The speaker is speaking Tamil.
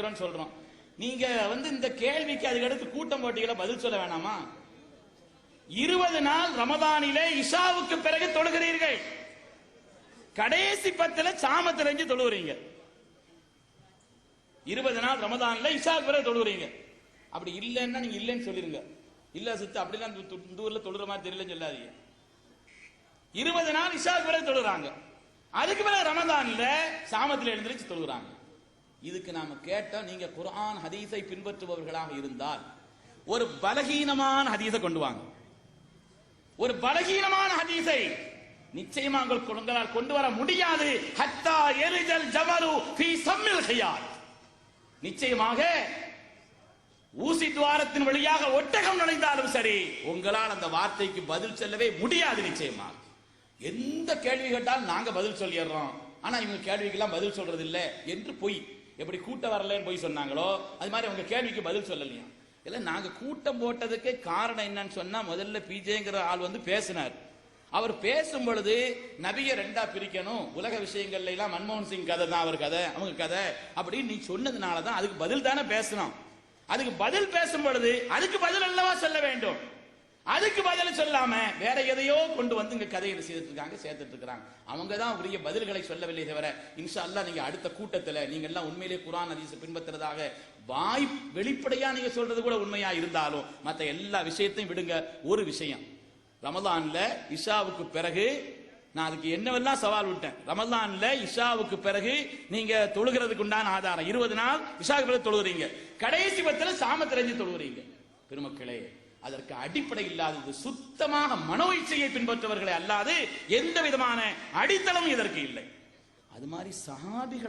கொடுக்கிறோம்னு சொல்றோம். நீங்க வந்து இந்த கேள்விக்கு அதுக்கு அடுத்து கூட்டம் போட்டிகளை பதில் சொல்ல வேணாமா? இருபது நாள் ரமதானிலே இஷாவுக்கு பிறகு தொழுகிறீர்கள். கடைசி பத்துல சாமத்திரஞ்சு தொழுகிறீங்க இருபது நாள் ரமதான்ல இஷாவுக்கு பிறகு தொழுகிறீங்க அப்படி இல்லைன்னா நீங்க இல்லைன்னு சொல்லிருங்க. இல்ல சித்து அப்படிலாம் இந்த ஊர்ல தொழுற மாதிரி தெரியலன்னு சொல்லாதீங்க. இருபது நாள் இஷாவுக்கு பிறகு தொழுறாங்க. அதுக்கு பிறகு ரமதான்ல சாமத்தில் எழுந்திருச்சு தொழுகிறாங்க. இதுக்கு நாம கேட்டோம் நீங்க குரான் ஹதீஸை பின்பற்றுபவர்களாக இருந்தால் ஒரு பலகீனமான ஹதீஸை கொண்டு வாங்க. ஒரு பலகீனமான ஹதீஸை நிச்சயமா உங்களுக்கு உங்களால் கொண்டு வர முடியாது. ஹத்தா எரிதல் ஜமரு ஃபீ சம்மில் செய்யார் நிச்சயமாக ஊசி துவாரத்தின் வழியாக ஒட்டகம் நுழைந்தாலும் சரி உங்களால் அந்த வார்த்தைக்கு பதில் சொல்லவே முடியாது நிச்சயமாக எந்த கேள்வி கேட்டாலும் நாங்க பதில் சொல்லிடுறோம். ஆனா இவங்க கேள்விக்கெல்லாம் பதில் சொல்றது இல்லை என்று பொய். எப்படி கூட்டம் வரலன்னு போய் சொன்னாங்களோ அது மாதிரி அவங்க கேள்விக்கு பதில் சொல்லலையா? இல்ல நாங்க கூட்டம் போட்டதுக்கு காரணம் என்னன்னு சொன்னா முதல்ல பிஜேங்கிற ஆள் வந்து பேசினார். அவர் பேசும் பொழுது நபிய ரெண்டா பிரிக்கணும். உலக விஷயங்கள்ல எல்லாம் மன்மோகன் சிங் கதை தான் அவர் கதை அவங்க கதை. அப்படின்னு நீ சொன்னதுனால தான் அதுக்கு பதில் தானே பேசணும் அதுக்கு பதில் பேசும் பொழுது அதுக்கு பதில் அல்லவா சொல்ல வேண்டும்? அதுக்கு பதில் சொல்லாம வேற எதையோ கொண்டு வந்து இங்க கதையை செய்துட்டு இருக்காங்க சேர்த்துட்டு இருக்காங்க அவங்க தான் உரிய பதில்களை சொல்லவில்லை தவிர இன்ஷா அல்லாஹ் நீங்க அடுத்த கூட்டத்துல நீங்க எல்லாம் உண்மையிலே குரான் அதிச பின்பற்றுறதாக வாய் வெளிப்படையா நீங்க சொல்றது கூட உண்மையா இருந்தாலும் மற்ற எல்லா விஷயத்தையும் விடுங்க. ஒரு விஷயம் ரமதான்ல இஷாவுக்கு பிறகு நான் அதுக்கு என்னவெல்லாம் சவால் விட்டேன்? ரமலான்ல இஷாவுக்கு பிறகு நீங்க தொழுகிறதுக்கு உண்டான ஆதாரம் இருபது நாள் இஷாவுக்கு பிறகு தொழுகிறீங்க. கடைசி பத்தில் சாம தெரிஞ்சு தொழுகிறீங்க. பெருமக்களே அதற்கு அடிப்படை இல்லாதது சுத்தமாக மனோ இச்சையை பின்பற்றவர்களே அல்லாது எந்த விதமான அடித்தளமும் இதற்கு இல்லை. அது மாதிரி சஹாபிகள்